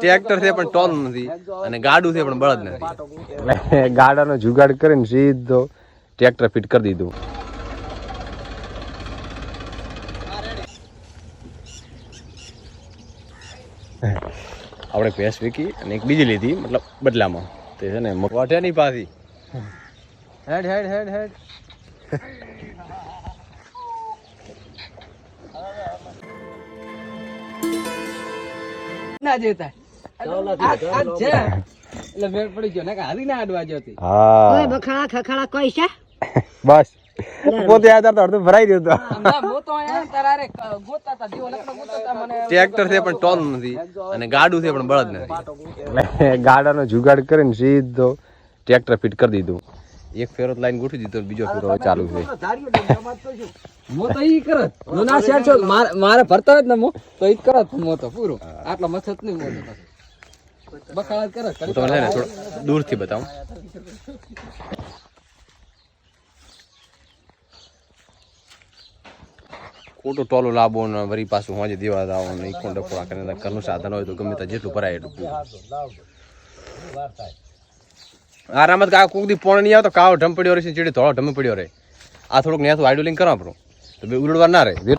Tractor છે પણ toll નથી અને ગાડું છે પણ બળદ નથી. ગાડાનો જુગાડ કરીને સીધો ટ્રેક્ટર ફિટ કરી દીધું. આપણે ભેંસ વીકી અને એક બીજી લીધી મતલબ બદલામાં. તે છે ને વઠે નહીં પાછી હેડ હેડ હેડ હેડ. ના જતા. એટલે મેળ પડી ગયો ને હાલી ના અડવા જતી. હા. બખાડા ખખાડા કોઈ છે? બસ. પોતે આધાર તો અડધું ભરાઈ ગયું ટ્રેક્ટર છે પણ ટોલ નથી અને ગાડું છે પણ બળદ નથી. ગાડાનો જુગાડ કરીને સીધો ટ્રેક્ટર ફિટ કરી દીધું. એક ફેરો લાઈન ગોઠવી દીધો બીજો ફેરો ચાલુ છે. હું તો ઈ કરત. હું ના શેર છો. મારે- તો ઈ કરત હું તો પૂરું. આટલો મથત નહીં હું તો પછી. બખાડા જ કરત. હું તમને ને થોડું દૂરથી બતાવું. ખોટું ટોલું લાવવો ને વરી પાછું હોજે દેવા દાવો ને ઈકો ડફોડા કરીને ઘરનું સાધન હોય તો ગમે ત્યાં જેટલું ભરાય એટલું પૂરું. આરામત કા કોક દી પોણ નહીં આવે તો કાવ ઢમ પડ્યો રહે છે ચીડી ધોળો ઢમ પડ્યો રહે. આ થોડુંક ન્યાતું આઈડોલિંગ કરો આપણું તો બે ઉલડવા ના રહે. હવે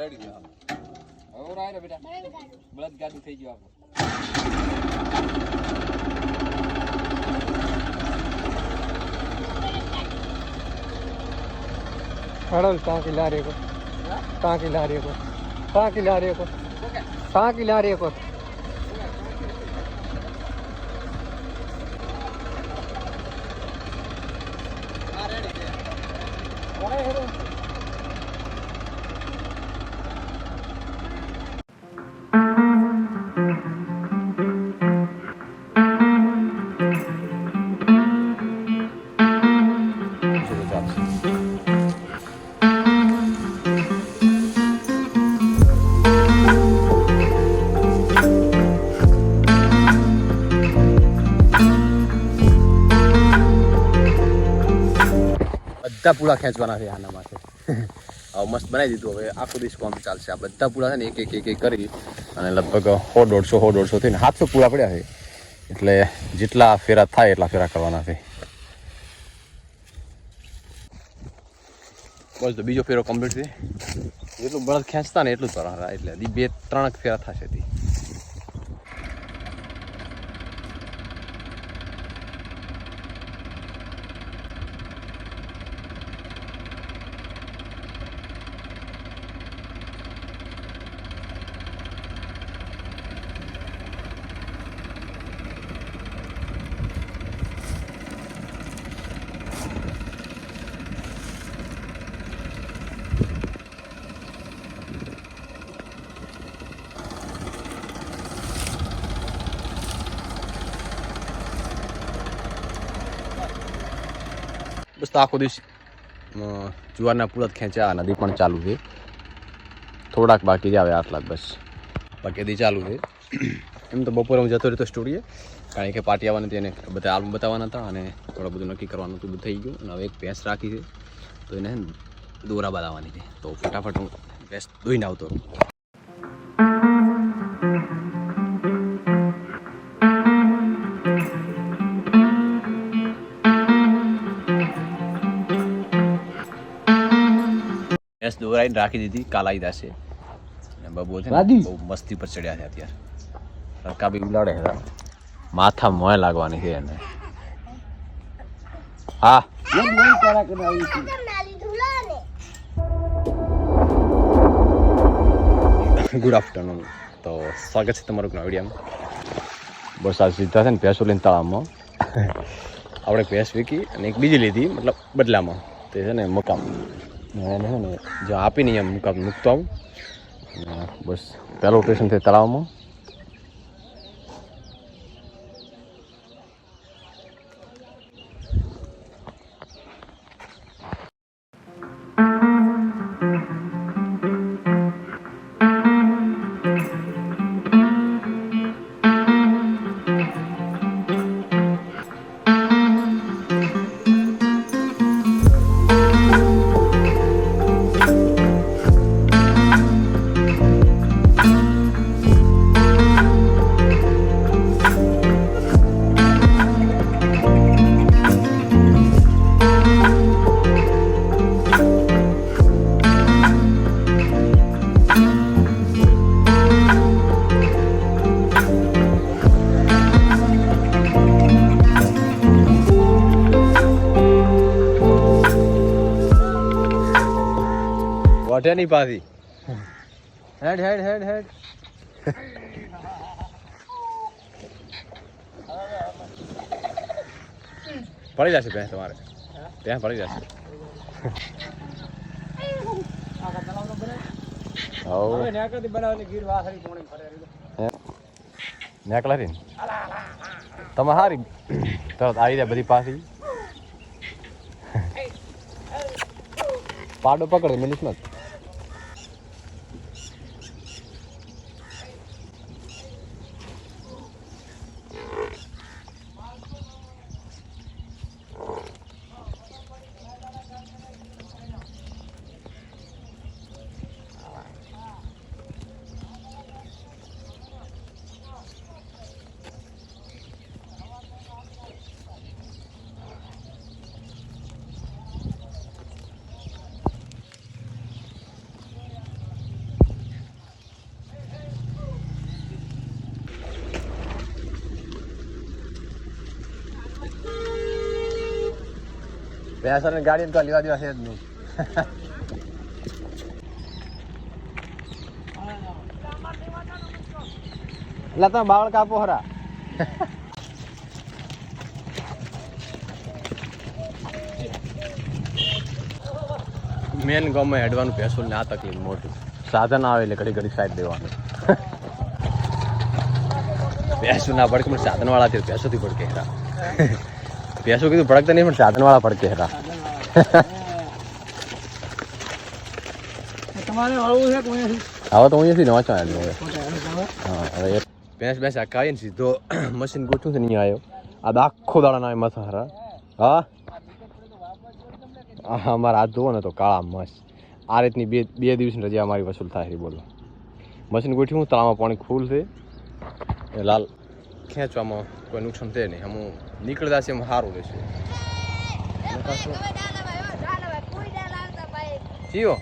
રાય રે બેટા બળદ ગાડું થઈ ગયું ટાંકી લારી કો ટાંકી લારી કો ટાંકી લારી કો ટાંકી લારી કો ચલો બધા પૂળા ખેંચવાના છે આના માટે. હવે મસ્ત બનાવી દીધું. હવે આખો દિવસ કામ ચાલશે. આ બધા પૂળા છે ને એક એક એક એક કરી અને લગભગ સો દોઢસો સો દોઢસો થઈને સાતસો પૂળા પડ્યા છે. એટલે જેટલા ફેરા થાય એટલા ફેરા કરવાના છે. બસ તો બીજો ફેરો કમ્પ્લીટ છે. જેટલું બળદ ખેંચતા ને એટલું જ એટલે બે, ત્રણ ફેરા થશે તી બસ તો આખો દિવસ જુવારના પૂળા ખેંચ્યા નદી પણ ચાલુ છે. થોડાક બાકી જ આવે આટલા બસ. બાકી દી ચાલુ છે. એમ તો બપોરે હું જતો રહેતો સ્ટુડિયો કારણ કે પાર્ટી આવવાની હતી એને બધા આલ્બમ બતાવવાના હતા અને થોડું બધું નક્કી કરવાનું હતું થઈ ગયું. અને હવે એક ભેંસ રાખી છે. તો એને દોરા બતાવવાની છે. તો ફટાફટ હું ભેંસ દોઈને આવતો ભેંસ દોરાઈને રાખી દીધી કાલાઈ દાસે અને બબુ છે ને બહુ મસ્તી પર ચડ્યા છે અત્યારે. રકા બી ઉલાડે છે. માથા મોય લાગવાની છે એને. હા. ગુડ આફ્ટરનૂન તો. સ્વાગત છે તમારું નવા વિડીયોમાં બસ આ સીધા છે ને ભેંસો લઈને તળાવમાં. આપણે ભેંસ વીકી અને એક બીજી લીધી મતલબ બદલામાં. તે છે ને મકામ. એને છે ને જો આપીને એમ મૂકતો આવું. બસ પહેલું સ્ટેશન છે તળાવમાં. નહીં પાછી. હેડ હેડ હેડ હેડ. પડી જશે ભેંસ તમારે. ત્યાં પડી જશે. હવ. નેકલા રી તમે હારી તરત આવી જાય બધી પાછી પાડો પકડે મિલિસ મત. ભેંસોને ગાડી તો લેવા દેવા છે જ નહીં એટલે તમે બાવળ કાપો ખરા મેન ગમે હેડવાનું ભેંસું ને આ તકલીફ મોટું સાધન આવે એટલે ઘડી ઘડી સાઈડ દેવાનું પેસું ના પડકે પણ સાધન વાળા છે થી પડકે હેરા ભેંસો કીધું ભડકતા નહીં પણ સાધન વાળા પડકે હેરા તમારે હળવું છે કે અહીંયાથી? હવે તો હું અહીંયાથી નવા ચાલ્યો આવ્યો હા હવે ભેંસ ભેંસ ભેંસ આવીને સીધો મશીન ગોઠું છે નહીં આવ્યો. આ આખો દાડા ના મસા હરા હા? હા મારા હાથ ધોવો ને તો કાળા મસ્ત. આ રીતની બે બે દિવસની રજા અમારી વસૂલ થાય બોલો. મશીન ગોઠ્યું તળાવમાં પાણી ફૂલ છે. એ લાલ ખેંચવામાં કોઈ નુકસાન થાય નહીં. હમું નીકળતા છે એમ સારું રહેશે જીઓ.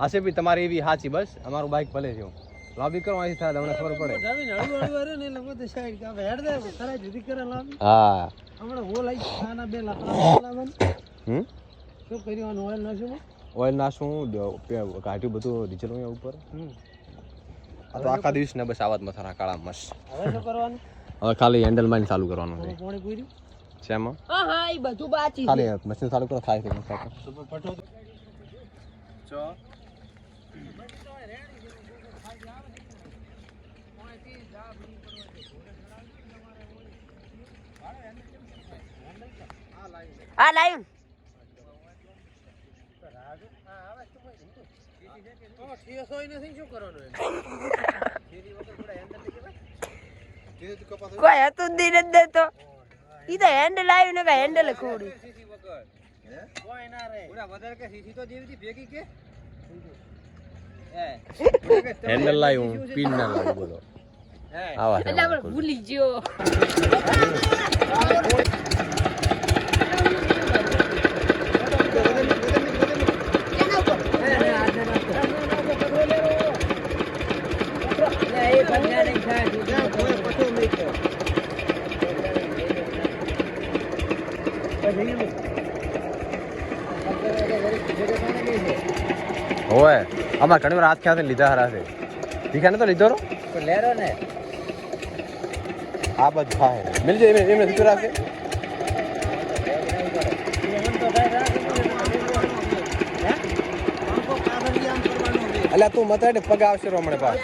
આશે ભાઈ તમારી એવી સાચી બસ. અમારું બાઇક ભલે છે લોબી કરો અહીંથી થાય તમને ખબર પડે. હા. બે ઓઇલ નાખશું કાઢ્યું બધું અહીંયા ઉપર. આ તો આખા દિવસ ને બસ આવા જ મથારા કાળા મસ્ત. હવે શું કરવાનું? હવે ખાલી હેન્ડલમાં ચાલુ કરવાનું છે. પાણી પૂર્યું શેમાં? હા હા એ બધું બાકી ખાલી મશીન ચાલુ કરો થાય છે. હા લાઈવ કોઈ હતું જ નહીં નથી દેતો ઈ તો હેન્ડલ આવ્યું ને કે હેન્ડલ ખોડ્યું કોઈ ના રે વધારે કે સીસી તો જેવી ભેગી કે? હેન્ડલ લાવ્યું પિન ના લાવ્યું બોલો. આવા છે એટલે અમારા આપણે કુલ. ભૂલી ગયો. અમારે ઘણી વાર હાથ ખ્યાલ લીધા હરા છે. દીખા ને તો લીધો રો. લેરો ને. આ બધું મિલ જાય એમને એમને દીધો રાખે એટલે તું મતાડે પગ આવશે રો હમણાં પાસ